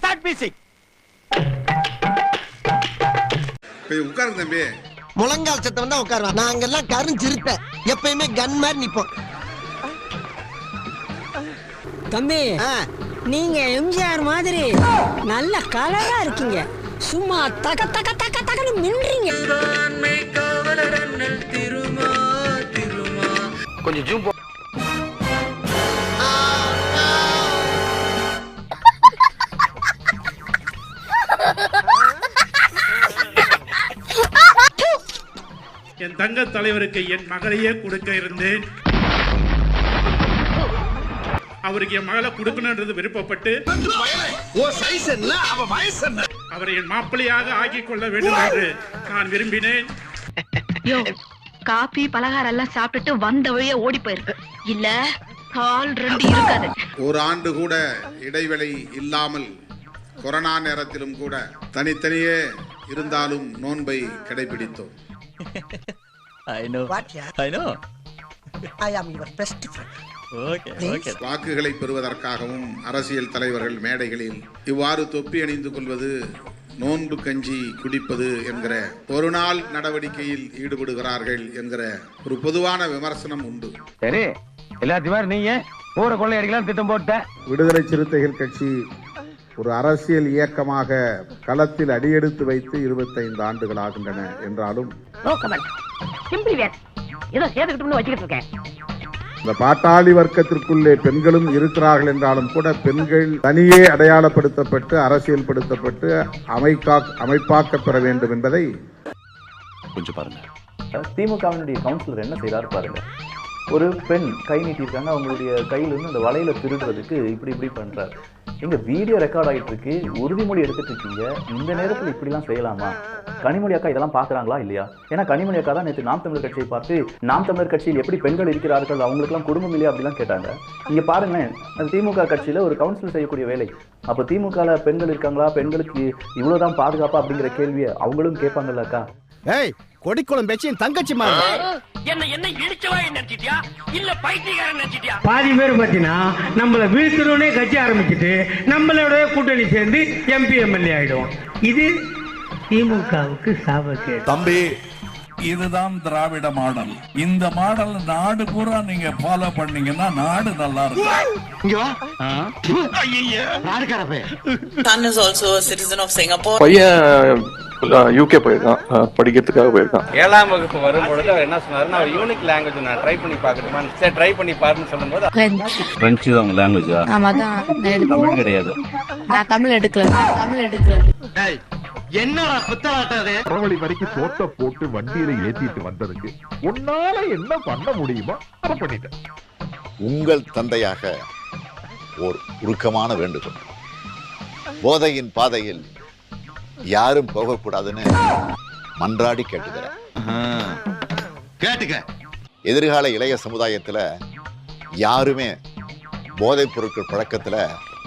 Start music போய் உட்காருங்க தம்பி. முழங்கால் சத்தம் தான் உட்காருவேன். நாங்கெல்லாம் கருஞ்சிருப்பேன். எப்பயுமே கன் மாதிரி நிப்போம். தம்பி ஆ, நீங்க எம்ஜிஆர் மாதிரி நல்ல கலரா இருக்கீங்க. சும்மா தக தக தக தகன்னு மின்றீங்க. கொஞ்சம் ஜூம் தங்க தலைவருக்கு என் மகளையே கொடுக்க இருந்தேன். அவருக்கு என் மகளை கொடுக்கணுன்றது விருப்பப்பட்டு அவரை என் மாப்பிள்ளையாக ஆக்கிக் கொள்ள வேண்டும் என்று நான் விரும்பினேன். காபி பலகாரம் எல்லாம் சாப்பிட்டுட்டு வந்த வழியே ஓடி போயிருக்கு. இல்ல கால் ரெண்டு இருக்காது. ஒரு ஆண்டு கூட இடைவெளி இல்லாமல் கொரோனா நேரத்திலும் கூட தனித்தனியே இருந்தாலும் நோன்பை கடைபிடித்தோம். I know What, yeah? I know I am your best friend. Okay okay வாக்குகளை பெறுவதற்காகவும் அரசியல் தலைவர்கள் மேடைகளில் இவ்வாறு தொப்பி அணிந்து கொள்வது நோன்பு கஞ்சி குடிப்பது என்கிற ஒரு நாள் நடவடிக்கையில் ஈடுபடுகிறார்கள் என்கிற ஒரு பொதுவான விமர்சனம் உண்டு. சரி எல்லாத்தையும் நீங்க ஊரை கொள்ளையடிக்கலாம் திட்டம் போட்ட. விடுதலை சிறுத்தைகள் கட்சி ஒரு அரசியல் இயக்கமாக களத்தில் அடியெடுத்து வைத்து இருபத்தைந்து ஆண்டுகள் ஆகின்றன என்றாலும் சிம்பிளி வேர் ஏதோ சேர்த்துக்கிட்டு வச்சுக்கிட்டு இருக்கேன். இந்த பாட்டாளி வர்க்கத்திற்குள்ளே பெண்களும் இருக்கிறார்கள் என்றாலும் கூட பெண்கள் தனியே அடையாளப்படுத்தப்பட்டு அரசியல்படுத்தப்பட்டு அமைக்கா அமைப்பாக்க பெற வேண்டும் என்பதை கொஞ்சம் பாருங்க. திமுகவினுடைய கவுன்சிலர் என்ன செய்றாரு பாருங்க. ஒரு பெண் கை நீட்டியிருக்காங்க அவங்களுடைய கையில இருந்து அந்த வலையில திருடுறதுக்கு இப்படி இப்படி பண்றாரு. இங்கே வீடியோ ரெக்கார்ட் ஆகிட்டு இருக்கு உறுதிமொழி எடுத்துட்டு இருக்கீங்க இந்த நேரத்தில் இப்படிலாம் செய்யலாமா? கனிமொழி அக்கா இதெல்லாம் பாக்குறாங்களா இல்லையா? ஏன்னா கனிமொழி அக்கா தான் நேற்று நாம் தமிழர் கட்சியை பார்த்து நாம் தமிழர் கட்சியில் எப்படி பெண்கள் இருக்கிறார்கள் அவங்களுக்குலாம் குடும்பம் இல்லையா அப்படிலாம் கேட்டாங்க. இங்கே பாருங்களேன் திமுக கட்சியில ஒரு கவுன்சில் செய்யக்கூடிய வேலை. அப்போ திமுகவில் பெண்கள் இருக்காங்களா? பெண்களுக்கு இவ்வளவுதான் பாதுகாப்பா அப்படிங்கிற கேள்வியை அவங்களும் கேட்பாங்கல்ல அக்கா. ஏய் கொடிக்குளம் பேச்சு என் தங்கச்சி மாதிரி. என்ன என்ன இடிச்சவா நினைச்சிட்டியா? இல்ல பைத்தியக்காரன் நினைச்சிட்டியா? பாதி பேர் பார்த்தீங்கன்னா நம்மளை வீழ்த்தணுன்னே கட்சி ஆரம்பிச்சுட்டு நம்மளோட கூட்டணி சேர்ந்து எம்பி எம்எல்ஏ ஆயிடுவோம். இது திமுகவுக்கு சாபக்கேடு. தம்பி இதுதான் திராவிட மாடல். இந்த மாடல் நாடு பூரா நீங்க ஃபாலோ பண்ணீங்கன்னா நாடு நல்லா இருக்கும். பையன் யூகே போயிருக்கான். படிக்கிறதுக்காக போயிருக்கான். ஏழாம் வகுப்பு வரும்பொழுது அவர் என்ன சொன்னாரு நான் யூனிக் லாங்குவேஜ் நான் ட்ரை பண்ணி பார்க்கணுமா சரி ட்ரை பண்ணி பாருன்னு சொல்லும்போது பிரெஞ்சு தான் உங்க லாங்குவேஜா ஆமா தான் தமிழ் கிடையாது. நான் தமிழ் எடுக்கல. தமிழ் எடுக்கல. என்னடா புத்தலாட்டாது புறவழி வரைக்கும் தோட்ட போட்டு வண்டியில ஏத்திட்டு வந்ததுக்கு உன்னால என்ன பண்ண முடியுமோ அதை பண்ணிட்டேன். உங்கள் தந்தையாக ஓர் உருக்கமான வேண்டுகோள். போதையின் பாதையில் யாரும் போகக்கூடாதுன்னு மன்றாடி கேட்டுக்கிறேன். கேட்டுக்க. எதிர்கால இளைய சமுதாயத்துல யாருமே போதைப் பொருட்கள் பழக்கத்துல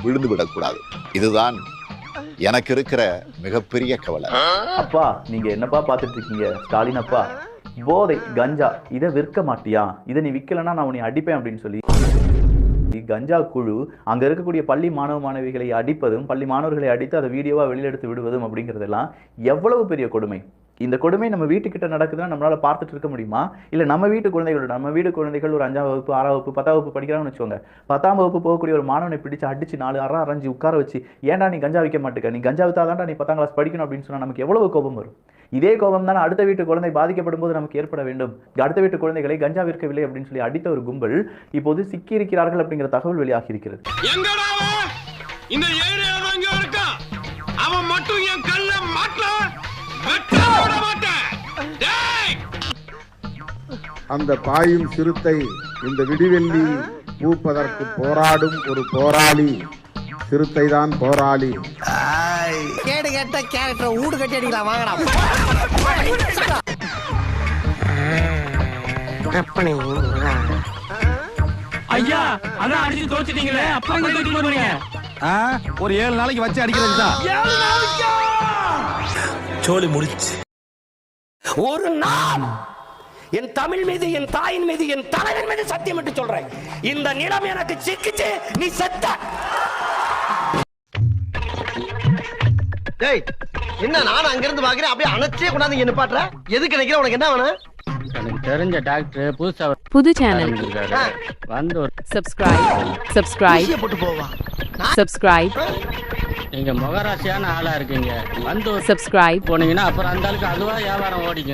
விழுந்து விடக்கூடாது. இதுதான் எனக்கு இருக்கிற மிகப்பெரிய கவலை. அப்பா நீங்க என்னப்பா பார்த்துட்டு இருக்கீங்க? ஸ்டாலின் அப்பா போதை கஞ்சா இதை விற்க மாட்டியா? இதை நீ விற்கலன்னா நான் உன்னை அடிப்பேன் அப்படின்னு சொல்லி. கஞ்சா குழு அங்கே இருக்கக்கூடிய பள்ளி மாணவ மாணவிகளை அடிப்பதும் பள்ளி மாணவர்களை அடித்து அதை வீடியோவாக வெளியெடுத்து விடுவதும் அப்படிங்கிறதெல்லாம் எவ்வளவு பெரிய கொடுமை? இந்த கொடுமை நம்ம வீட்டுக்கிட்ட நடக்குதுன்னா நம்மளால் பார்த்துட்டு இருக்க முடியுமா? இல்லை நம்ம வீட்டு குழந்தைகளோட நம்ம வீட்டு குழந்தைகள் ஒரு அஞ்சாம் வகுப்பு ஆறாம் வகுப்பு பத்தாம் வகுப்பு படிக்கிறாங்கன்னு வச்சுக்கோங்க. பத்தாம் வகுப்பு போகக்கூடிய ஒரு மாணவனை பிடிச்சு அடிச்சு நாலு அற அரைஞ்சு உட்கார வச்சு ஏன்டா நீ கஞ்சா வைக்க மாட்டேங்க நீ கஞ்சா வித்தாதான்டா நீ பத்தாம் கிளாஸ் படிக்கணும் அப்படின்னு சொன்னால் நமக்கு எவ்வளவு கோபம் வரும்? இதே கோபம் தானே அடுத்த வீட்டு குழந்தை பாதிக்கப்படும் போது நமக்கு ஏற்பட வேண்டும். அடுத்த வீட்டு குழந்தைகளை கஞ்சா விற்கவில்லை அப்படின்னு சொல்லி அடித்த ஒரு கும்பல் இப்போது சிக்கி இருக்கிறார்கள் அப்படிங்கிற தகவல் வெளியாகி இருக்கிறது எங்கடா அவன்? மட்டும் என் கல்ல அந்த பாயும் சிறுத்தை இந்த விடிவெள்ளி பூப்பதற்கு போராடும் ஒரு போராளி. சிறுத்தை தான் போராளி. கேடு கேட்ட கேரக்டர் ஊடு கட்டி அடிக்கலாம் வாங்கடா. அப்பனே ஐயா அதான் அடிச்சு தோச்சிட்டீங்களே அப்புறம் தூக்கி போறீங்க ஒரு ஏழு நாளைக்கு வச்சு அடிக்கிறது தான். சோலி முடிச்சு. ஒரு நாள் என் தமிழ் மீது என் தாயின் மீது என் தலைவன் மீது சத்தியம் என்று சொல்றேன். இந்த நிலம் எனக்கு சிக்கிச்சு நீ செத்த. டேய் என்ன நான் அங்க இருந்து பாக்குறேன் அப்படியே அணைச்சே கொண்டாந்து இங்க நிப்பாட்டுற? எதுக்கு நினைக்கிற உனக்கு என்ன வேணும்? எனக்கு தெரிஞ்ச டாக்டர் புதுசா புது சேனல் வந்து ஒரு சப்ஸ்கிரைப் சப்ஸ்கிரைப் போட்டு போவா. சப்ஸ்கிரைப் நீங்க முகராசியான ஆளா இருக்கீங்க. வந்து ஒரு சப்ஸ்கிரைப் போனீங்கன்னா அப்புறம் அந்த ஆளுக்கு அதுவா வியாபாரம் ஓடிக்கும்.